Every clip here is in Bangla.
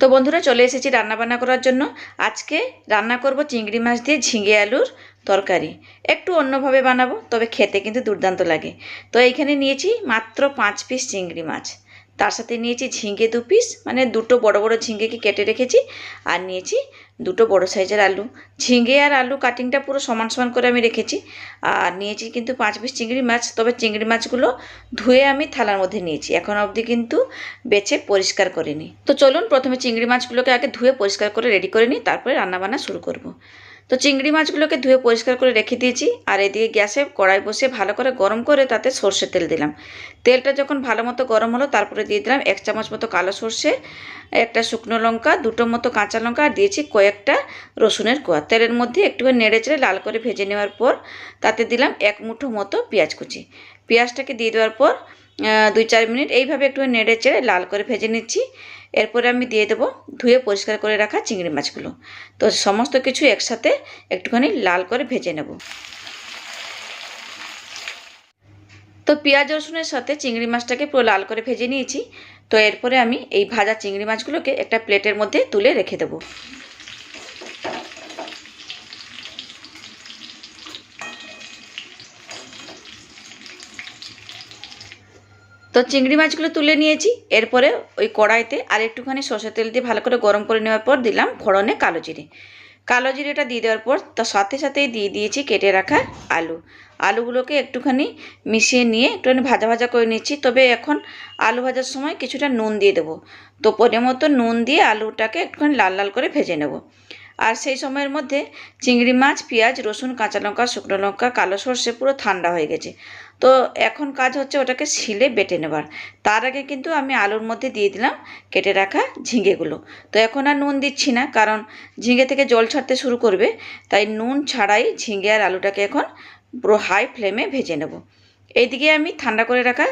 তো বন্ধুরা চলে এসেছি রান্না বান্না করার জন্য। আজকে রান্না করব চিংড়ি মাছ দিয়ে ঝিঙে আলুর তরকারি। একটু অন্যভাবে বানাবো, তবে খেতে কিন্তু দুর্দান্ত লাগে। তো এইখানে নিয়েছি মাত্র পাঁচ পিস চিংড়ি মাছ। তার সাথে নিয়েছি ঝিঙে দু পিস মানে দুটো বড় বড় ঝিঙেকে কেটে রেখেছি আর নিয়েছি দুটো বড় সাইজের আলু। ঝিঙে আর আলু কাটিংটা পুরো সমান সমান করে আমি রেখেছি। আর নিয়েছি কিন্তু পাঁচ পিস চিংড়ি মাছ, তবে চিংড়ি মাছগুলো ধুয়ে আমি থালার মধ্যে নিয়েছি। এখন অবধি কিন্তু বেছে পরিষ্কার করিনি। তো চলুন প্রথমে চিংড়ি মাছগুলোকে আগে ধুয়ে পরিষ্কার করে রেডি করে নিই, তারপরে রান্নাবান্না শুরু করব। তো চিংড়ি মাছগুলোকে ধুয়ে পরিষ্কার করে রেখে দিয়েছি, আর এদিকে গ্যাসে কড়াই বসে ভালো করে গরম করে তাতে সর্ষে তেল দিলাম। তেলটা যখন ভালো মতো গরম হলো, তারপরে দিয়ে দিলাম এক চামচ মতো কালো সর্ষে, একটা শুকনো লঙ্কা, দুটো মতো কাঁচা লঙ্কা, আর দিয়েছি কয়েকটা রসুনের কোয়া। তেলের মধ্যে একটুখানি নেড়ে চেড়ে লাল করে ভেজে নেওয়ার পর তাতে দিলাম এক মুঠো মতো পেঁয়াজ কুচি। পেঁয়াজটাকে দিয়ে দেওয়ার পর দুই চার মিনিট এইভাবে একটু নেড়ে চেড়ে লাল করে ভেজে নিচ্ছি। এরপরে আমি দিয়ে দেবো ধুয়ে পরিষ্কার করে রাখা চিংড়ি মাছগুলো। তো সমস্ত কিছু একসাথে একটুখানি লাল করে ভেজে নেব। তো পেঁয়াজ রসুনের সাথে চিংড়ি মাছটাকে পুরো লাল করে ভেজে নিয়েছি। তো এরপরে আমি এই ভাজা চিংড়ি মাছগুলোকে একটা প্লেটের মধ্যে তুলে রেখে দেবো। তো চিংড়ি মাছগুলো তুলে নিয়েছি, এরপরে ওই কড়াইতে আর একটুখানি সর্ষের তেল দিয়ে ভালো করে গরম করে নেওয়ার পর দিলাম ফোড়নে কালো জিরে। কালো জিরেটা দিয়ে দেওয়ার পর তার সাথে সাথেই দিয়ে দিয়েছি কেটে রাখা আলু। আলুগুলোকে একটুখানি মিশিয়ে নিয়ে একটুখানি ভাজা ভাজা করে নিচ্ছি, তবে এখন আলু ভাজার সময় কিছুটা নুন দিয়ে দেবো। তো পরে মতো নুন দিয়ে আলুটাকে একটুখানি লাল লাল করে ভেজে নেব। আর সেই সময়ের মধ্যে চিংড়ি মাছ, পেঁয়াজ, রসুন, কাঁচা লঙ্কা, শুকনো লঙ্কা, কালো সর্ষে পুরো ঠান্ডা হয়ে গেছে। তো এখন কাজ হচ্ছে ওটাকে শিলে বেটে নেবার। তার আগে কিন্তু আমি আলুর মধ্যে দিয়ে দিলাম কেটে রাখা ঝিঙেগুলো তো এখন আর নুন দিচ্ছি না, কারণ ঝিঙে থেকে জল ছাড়তে শুরু করবে, তাই নুন ছাড়াই ঝিঙে আর আলুটাকে এখন পুরো হাই ফ্লেমে ভেজে নেব। এইদিকে আমি ঠান্ডা করে রাখা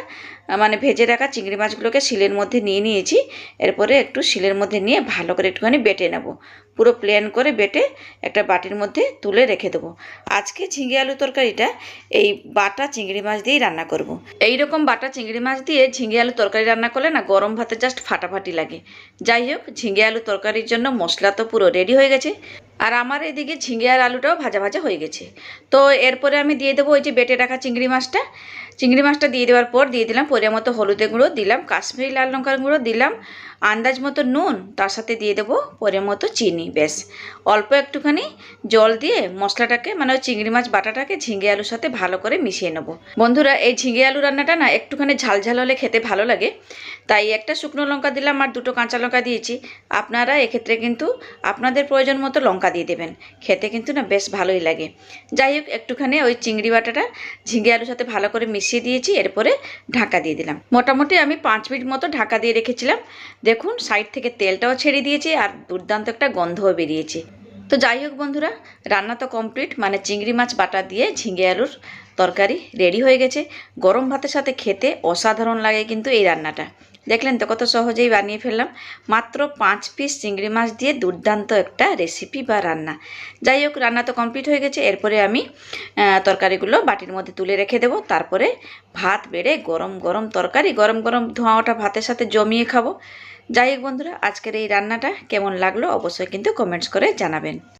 মানে ভেজে রাখা চিংড়ি মাছগুলোকে শিলের মধ্যে নিয়ে নিয়েছি। এরপরে একটু শিলের মধ্যে নিয়ে ভালো করে একটুখানি বেটে নেব। পুরো প্লেন করে বেটে একটা বাটির মধ্যে তুলে রেখে দেবো। আজকে ঝিঙে আলু তরকারিটা এই বাটা চিংড়ি মাছ দিয়েই রান্না করব। এই রকম বাটা চিংড়ি মাছ দিয়ে ঝিঙে আলু তরকারি রান্না করলে না গরম ভাতে জাস্ট ফাটাফাটি লাগে। যাই হোক, ঝিঙে আলু তরকারির জন্য মশলা তো পুরো রেডি হয়ে গেছে। আর আমার এদিকে ঝিঙে আর আলুটাও ভাজা ভাজা হয়ে গেছে। তো এরপরে আমি দিয়ে দেবো ওই যে বেটে রাখা চিংড়ি মাছটা। চিংড়ি মাছটা দিয়ে দেওয়ার পর দিয়ে দিলাম পরে মতো হলুদের গুঁড়ো দিলাম, কাশ্মীরি লাল লঙ্কার গুঁড়ো দিলাম আন্দাজ মতো নুন, তার সাথে দিয়ে দেবো পরিমাণ মতো চিনি বেশ অল্প একটুখানি জল দিয়ে মশলাটাকে মানে ওই চিংড়ি মাছ বাটাটাকে ঝিঙে আলুর সাথে ভালো করে মিশিয়ে নেব। বন্ধুরা, এই ঝিঙে আলু রান্নাটা না একটুখানি ঝাল ঝাল হলে খেতে ভালো লাগে। তাই একটা শুকনো লঙ্কা দিলাম আর দুটো কাঁচা লঙ্কা দিয়েছি। আপনারা এক্ষেত্রে কিন্তু আপনাদের প্রয়োজন মতো লঙ্কা দিয়ে দেবেন। খেতে কিন্তু না বেশ ভালোই লাগে। যাই হোক, একটুখানি ওই চিংড়ি বাটাটা ঝিঙে আলুর সাথে ভালো করে মিশিয়ে দিয়েছি, এরপরে ঢাকা দিয়ে দিলাম। মোটামুটি আমি পাঁচ মিনিট মতো ঢাকা দিয়ে রেখেছিলাম। দেখুন, সাইড থেকে তেলটাও ছেড়ে দিয়েছে আর দুর্দান্ত একটা গন্ধও বেরিয়েছে। তো যাই হোক বন্ধুরা, রান্না তো কমপ্লিট মানে চিংড়ি মাছ বাটা দিয়ে ঝিঙে আলুর তরকারি রেডি হয়ে গেছে। গরম ভাতের সাথে খেতে অসাধারণ লাগে কিন্তু এই রান্নাটা। দেখলেন তো কত সহজেই বানিয়ে ফেললাম। মাত্র পাঁচ পিস চিংড়ি মাছ দিয়ে দুর্দান্ত একটা রেসিপি বা রান্না। যাই হোক, রান্না তো কমপ্লিট হয়ে গেছে। এরপরে আমি তরকারিগুলো বাটির মধ্যে তুলে রেখে দেবো। তারপরে ভাত বেড়ে গরম গরম তরকারি, গরম গরম ধোঁয়া ধোঁয়াটা ভাতের সাথে জমিয়ে খাব। যাই হোক বন্ধুরা, আজকের এই রান্নাটা কেমন লাগল অবশ্যই কিন্তু কমেন্টস করে জানাবেন।